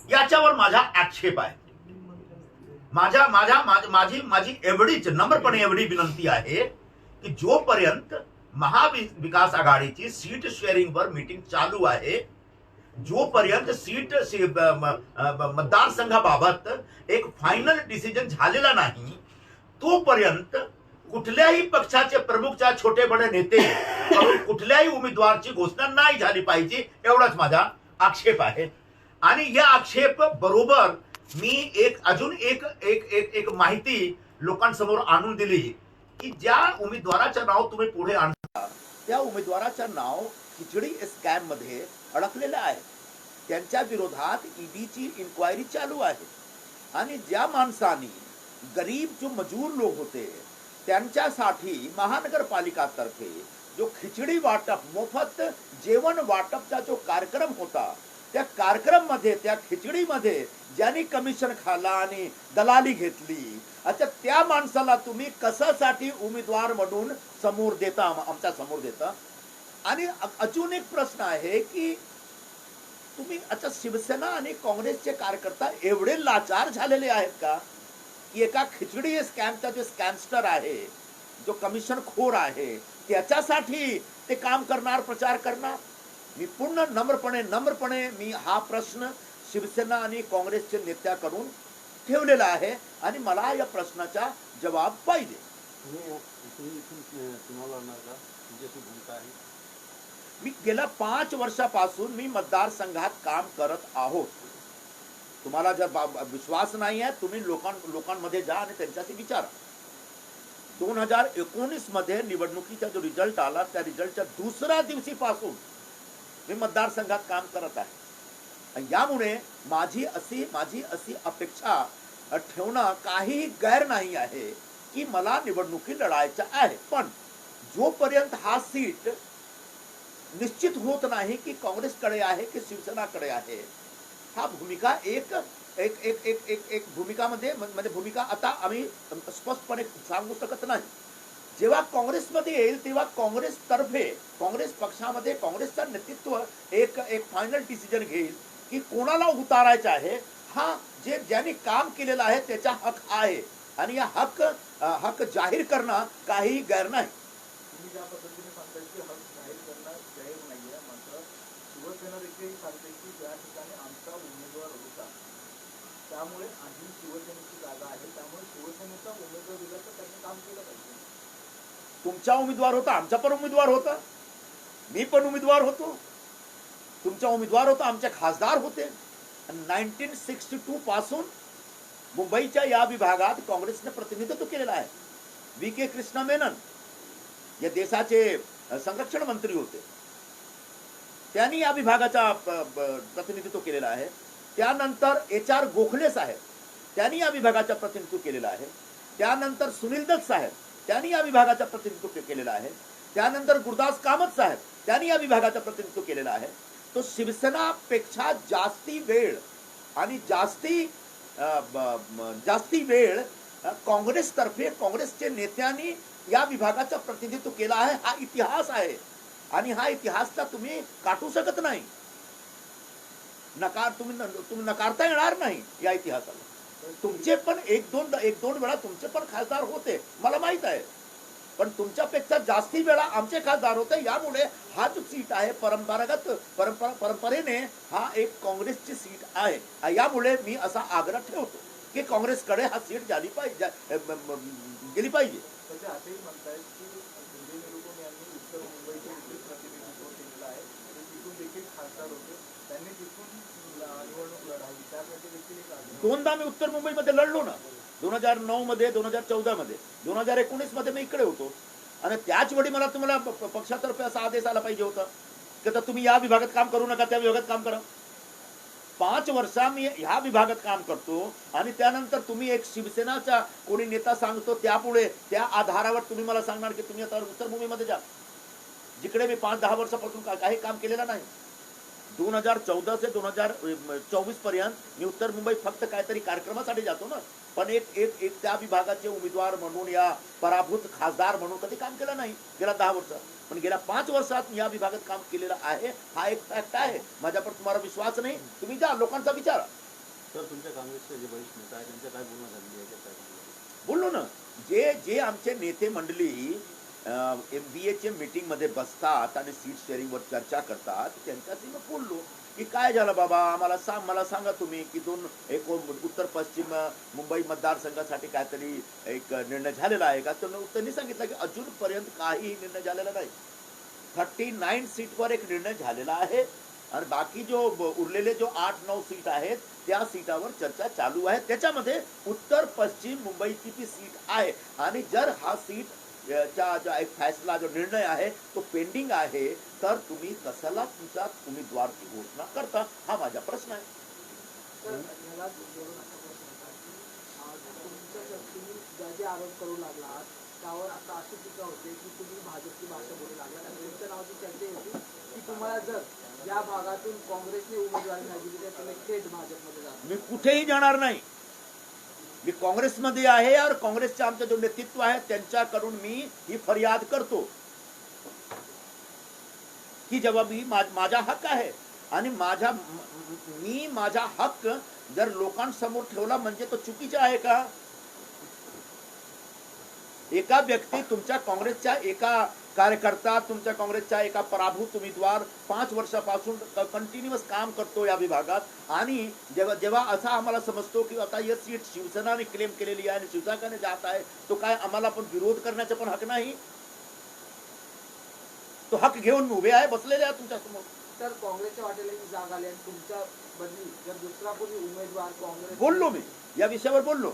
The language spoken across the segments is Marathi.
याच्यावर माझा आक्षेप आहे. माझ्या माझ्या माझी माझी एवढीच नम्रपणे एवढी विनंती आहे की जोपर्यंत महाविकास आघाडीची सीट शेअरिंगवर मीटिंग चालू आहे जोपर्यंत सीट मतदारसंघाबाबत एक फायनल डिसिजन झालेला नाही तोपर्यंत कुठल्याही पक्षाचे प्रमुखच्या छोटे बडे नेते कुठल्याही उमेदवारची घोषणा नाही झाली पाहिजे एवढाच माझा आक्षेप आहे. आणि या आक्षेप बरोबर मी एक अजून एक एक एक एक माहिती लोकांसमोर आणून दिली की ज्या उमेदवाराचं नाव तुम्ही पुढे आणता त्या उमेदवाराचं नाव खिचडी स्कॅममध्ये अडकलेलं आहे. त्यांच्या विरोधात ईडीची इन्क्वायरी चालू आहे. आणि ज्या माणसांनी गरीब जो मजूर लोक होते त्यांच्यासाठी महानगरपालिकातर्फे जो खिचडी वाटप मोफत जेवण वाटपचा जो कार्यक्रम होता त्या कार्यक्रममध्ये त्या खिचडीमध्ये ज्यांनी कमिशन खाला आणि दलाली घेतली अच्छा त्या माणसाला तुम्ही कशासाठी उमेदवार म्हणून समोर देता आमच्यासमोर देता? आणि अजून एक प्रश्न आहे की तुम्ही अच्छा शिवसेना आणि काँग्रेसचे कार्यकर्ता एवढे लाचार झालेले आहेत का? की एका खिचडी स्कॅमचा जो स्कॅमस्टर आहे जो कमिशन खोर आहे त्याच्यासाठी ते काम करणार प्रचार करणार? मी पूर्ण नम्रपणे नम्रपणे मी हा प्रश्न शिवसेना आणि काँग्रेसच्या नेत्याकडून ठेवलेला आहे आणि मला या प्रश्नाचा जवाब पाहिजे. मी गेल्या पाच वर्षापासून मी मतदारसंघात काम करत आहोत. तुम्हाला जर विश्वास नाही आहे तुम्ही लोकां लोकांमध्ये जा आणि त्यांच्याशी विचारा. दोन हजार एकोणीसमध्ये निवडणुकीचा जो रिझल्ट आला त्या रिझल्टच्या दुसऱ्या दिवशीपासून मी मतदारसंघात काम करत आहे. आणि यामुळे माझी अशी माझी अशी अपेक्षा ठेवणं काही गैर नाही आहे की मला निवडणुकी लढायच्या आहे. पण जोपर्यंत हा सीट निश्चित होत नाही की काँग्रेसकडे आहे की शिवसेनाकडे आहे हा भूमिका एक एक एक एक एक एक भूमिकामध्ये म्हण- म्हणजे भूमिका आता आम्ही स्पष्टपणे सांगू शकत नाही. जेव्हा काँग्रेसमध्ये येईल तेव्हा काँग्रेसतर्फे काँग्रेस पक्षामध्ये काँग्रेसचं नेतृत्व एक एक फायनल डिसिजन घेईल की कोणाला उतारायचं आहे. हा जे ज्यांनी काम केलेलं आहे त्याचा हक आहे. आणि या हक हक जाहीर करणं काही गैर नाही. उमेदवार होता त्यामुळे अजून शिवसेनेची जागा आहे त्यामुळे शिवसेनेचा उमेदवार दिला तर त्यांनी काम केलं पाहिजे तुमचा उमेदवार होता आमचा पण उमेदवार होता. मी पण उमेदवार होतो. तुमचा उमेदवार होता आमचे खासदार होते. नाईन्टीन सिक्स्टी टू पासून मुंबईच्या या विभागात काँग्रेसने प्रतिनिधित्व केलेलं आहे. व्ही. के. कृष्णा मेनन या देशाचे संरक्षण मंत्री होते. त्यांनी या विभागाचा प्रतिनिधित्व केलेला आहे. त्यानंतर एच आर गोखले साहेब त्यांनी या विभागाचा प्रतिनिधित्व केलेलं आहे. त्यानंतर सुनील दत्त साहेब त्यांनी या विभागाचं प्रतिनिधित्व केलेला केलेलं आहे. त्यानंतर गुरुदास कामत साहेब त्यांनी या विभागाचं प्रतिनिधित्व केलेलं आहे. तो शिवसेनापेक्षा जास्ती वेळ आणि जास्ती जास्ती वेळ काँग्रेसतर्फे काँग्रेसचे नेत्यांनी या विभागाचं प्रतिनिधित्व केलं आहे. हा इतिहास आहे. आणि हा इतिहासला तुम्ही काटू शकत नाही. नकार तुम्ही न- तुम्ही नकारता येणार नाही या इतिहासाला. तुमचे पण एक दोन एक दोन वेळा तुमचे पण खासदार होते. मला माहीत आहे. पण तुमच्यापेक्षा जास्ती वेळा आमचे खासदार होते. यामुळे हा जो सीट आहे परंपरागत परंपरा परंपरेने हा एक काँग्रेसची सीट आहे. यामुळे मी असा आग्रह ठेवतो की काँग्रेसकडे हा सीट झाली पाहिजे गेली पाहिजे. असंही म्हणतायत की उत्तर मुंबईचे प्रतिनिधित्व केलेलं आहे. देखील खासदार होते. त्यांनी तिथून निवडणूक लढावी. त्यासाठी देखील एक आग्रह दोनदा मी उत्तर मुंबईमध्ये लढलो ना. दोन हजार नऊ मध्ये दोन हजार चौदा मध्ये दोन हजार एकोणीसमध्ये मी इकडे होतो. आणि त्याच वेळी मला तुम्हाला पक्षातर्फे असा आदेश आला पाहिजे होता. की तर तुम्ही या विभागात काम करू नका त्या विभागात काम करा. पाच वर्षा मी ह्या विभागात काम करतो आणि त्यानंतर तुम्ही एक शिवसेनाचा कोणी नेता सांगतो त्यापुढे त्या आधारावर तुम्ही मला सांगणार की तुम्ही आता उत्तर मुंबईमध्ये जा. जिकडे मी पाच दहा वर्षापासून का- काही काम केलेलं नाही. दोन हजार चौदा ते दोन हजार चोवीसपर्यंत मी उत्तर मुंबईत फक्त काहीतरी कार्यक्रमासाठी जातो ना. पण एक एक एक त्या विभागाचे उमेदवार म्हणून या पराभूत खासदार म्हणून कधी काम केलं नाही. गेल्या दहा वर्षात पण गेल्या पाच वर्षात मी या विभागात काम केलेलं आहे. हा एक फॅक्ट आहे. माझ्यावर तुम्हाला विश्वास नाही. तुम्ही जा लोकांचा विचारा. तर तुमच्या काँग्रेसचे जे वरिष्ठ नेता आहेत त्यांच्या काय बोलणं झालेली आहे? बोललो ना. जे जे आमचे नेते मंडळी एम बी एच्या मीटिंगमध्ये बसतात आणि सीट शेअरिंगवर चर्चा करतात. त्यांच्याशी मी बोललो की काय झालं बाबा? मला सांग मला सांगा तुम्ही की दोन एक उत्तर पश्चिम मुंबई मतदारसंघासाठी काहीतरी एक निर्णय झालेला आहे का? तर त्यांनी सांगितलं की अजूनपर्यंत काही निर्णय झालेला नाही. थर्टी नाईन सीटवर एक निर्णय झालेला आहे. आणि बाकी जो उरलेले जो आठ नऊ सीट आहेत त्या सीटावर चर्चा चालू आहे. त्याच्यामध्ये उत्तर पश्चिम मुंबईची ती सीट आहे. आणि जर हा सीट जो एक फैसला जो निर्णय आहे तो पेंडिंग आहे तर तुम्ही कशाला तुमचा उमेदवारची घोषणा करता. हा माझा प्रश्न आहे. त्यावर आता अशी टीका होते की तुम्ही भाजपची भाषा बोलू नावाची चर्चा होती की तुम्हाला जर या भागातून काँग्रेसने उमेदवारी नाही दिली तर तुम्ही थेट भाजपमध्ये मी कुठेही जाणार नाही. मी काँग्रेसमध्ये आहे और काँग्रेसचे आमचं जो नेतृत्व आहे त्यांच्याकडून मी ही फरियाद करतो. की जेव्हा मी माझा हक्क आहे आणि माझा मी माझा हक्क जर लोकांसमोर ठेवला म्हणजे तो चुकीचा आहे का? एका व्यक्ती तुमच्या काँग्रेसच्या एका कार्यकर्ता तुमच्या काँग्रेसच्या एका पराभूत उमेदवार पाच वर्षापासून कंटिन्युअस काम करतो या विभागात. आणि जेव्हा जेव्हा असा आम्हाला समजतो की आता ही सीट शिवसेनाने क्लेम केलेली आहे आणि शिवसेनाने जात आहे तो काय आम्हाला पण विरोध करण्याचा पण हक नाही? तो हक घेऊन उभे आहे बसलेले आहे तुमच्यासमोर. तर काँग्रेसच्या वाटेला ही जागा आली आणि तुमच्या बदली जर दुसरा कोणी उमेदवार काँग्रेस बोललो मी. या विषयावर बोललो.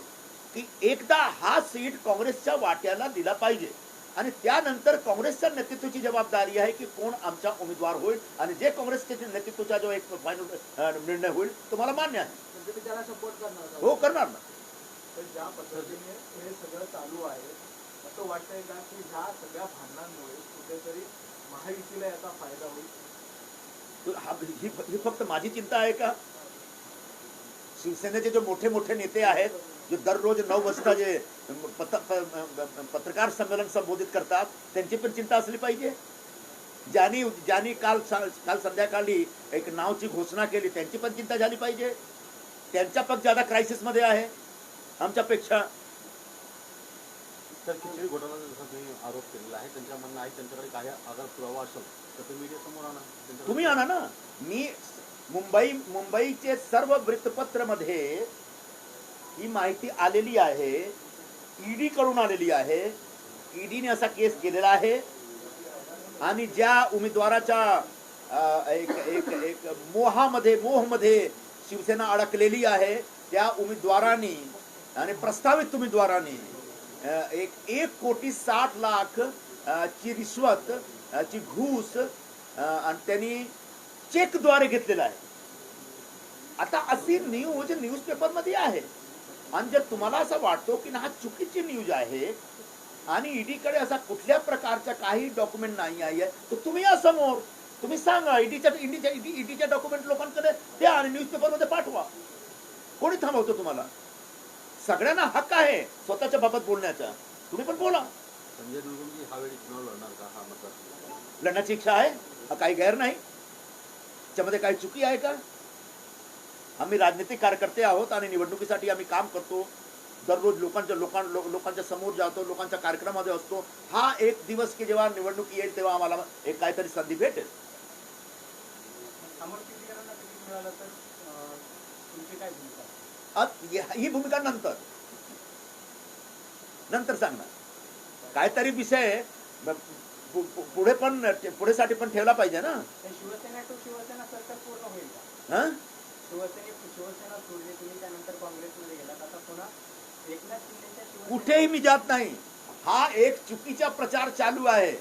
की एकदा हा सीट काँग्रेसच्या वाट्याला दिला पाहिजे. आणि त्यानंतर काँग्रेसच्या नेतृत्वाची जबाबदारी आहे की कोण आमचा उमेदवार होईल आणि जे काँग्रेसच्या नेतृत्वाचा जो एक फायनल निर्णय होईल तो मला मान्य आहे. म्हणजे? हो करणार ना. ज्या पद्धतीने हे सगळं चालू आहे असं वाटतंय का की ह्या सगळ्या भांडणांमुळे कुठेतरी महायुतीला याचा फायदा होईल? ही फक्त माझी चिंता आहे का? शिवसेनेचे जे मोठे मोठे नेते आहेत जे दररोज नऊ वाजता जे पत- पत्रकार संमेलन संबोधित करतात त्यांची पण चिंता असली पाहिजे. ज्यांनी ज्यांनी काल काल संध्याकाळी एक नावची घोषणा केली त्यांची पण चिंता झाली पाहिजे. त्यांच्या पण ज्यादा क्रायसिसमध्ये आहे आमच्यापेक्षा. तर खिचडी घोटाळ्याचा जसा तुम्ही आरोप केलेला आहे त्यांच्या म्हणणं आहे त्यांच्याकडे काही आधार पुरावा असेल तर तुम्ही मीडिया समोर आणा तुम्ही आणा ना. मी मुंबई मुंबईचे सर्व वृत्तपत्रमध्ये ही माहिती आलेली आहे. ईडी कडून आलेली आहे. ईडीने असा केस केलेला आहे. आणि ज्या उमेदवाराच्या एक एक एक मोहामध्ये मोहमध्ये शिवसेना अडकलेली आहे त्या उमेदवारांनी आणि प्रस्तावित उमेदवारांनी एक एक कोटी साठ लाख ची रिश्वत ची घूस आणि त्यांनी चेकद्वारे घेतलेला आहे. आता अशी न्यूज न्यूजपेपरमध्ये आहे. आणि जर तुम्हाला असं वाटतो की ना हा चुकीची न्यूज आहे आणि ईडीकडे असा कुठल्या प्रकारचा काही डॉक्युमेंट नाही आहे तर तुम्ही या समोर तुम्ही सांगा ईडीच्या ईडीच्या ईडीच्या डॉक्युमेंट लोकांकडे द्या आणि न्यूजपेपरमध्ये पाठवा. कोणी थांबवतो तुम्हाला? सगळ्यांना हक्क आहे स्वतःच्या बाबत बोलण्याचा. तुम्ही पण बोला. संजय लढण्याची इच्छा आहे. हा काही गैर नाही. त्याच्यामध्ये काही चुकी आहे का? आम्ही राजनीतिक कार्यकर्ते आहोत आणि निवडणुकीसाठी आम्ही काम करतो. दररोज लोकांच्या लोकां लो- लोकांच्या समोर जातो लोकांच्या कार्यक्रमामध्ये असतो. हा एक दिवस की जेव्हा निवडणूक येईल तेव्हा आम्हाला एक काहीतरी संधी भेटेल. ही- भूमिका नंतर. नंतर सांगणार. काहीतरी विषय पुढे पण पुढेसाठी पण ठेवला पाहिजे ना. शिवसेना कुठेही मी जात नाही. हा एक चुकीचा प्रचार चालू आहे.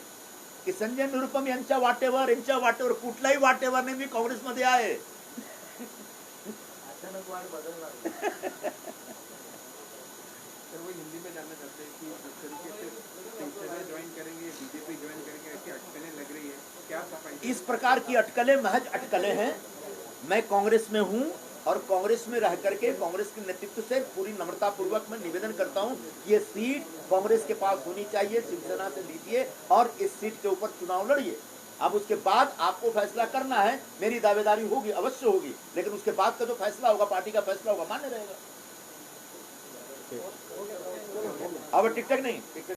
की संजय निरुपम यांच्या वाटेवर यांच्या वाटेवर कुठल्याही वाटेवर नाही मी काँग्रेसमध्ये आहे. अचानक वाट बदलणार. सर वो हिंदी में जानना चाहते कि जिस तरीके से शिवसेना ज्वाइन करेंगे बीजेपी ज्वाइन करेंगे ऐसी अटकलें लग रही क्या सफाई इस प्रकार की अटकलें महज अटकलें हैं। मैं कांग्रेस में हूँ और कांग्रेस में रह करके कांग्रेस के नेतृत्व से पूरी नम्रता पूर्वक मैं निवेदन करता हूँ, ये सीट कांग्रेस के पास होनी चाहिए, शिवसेना से लीजिए और इस सीट के ऊपर चुनाव लड़िए। अब उसके बाद आपको फैसला करना है, मेरी दावेदारी होगी, अवश्य होगी, लेकिन उसके बाद का जो फैसला होगा, पार्टी का फैसला होगा, मान्य रहेगा। अब टिकट नहीं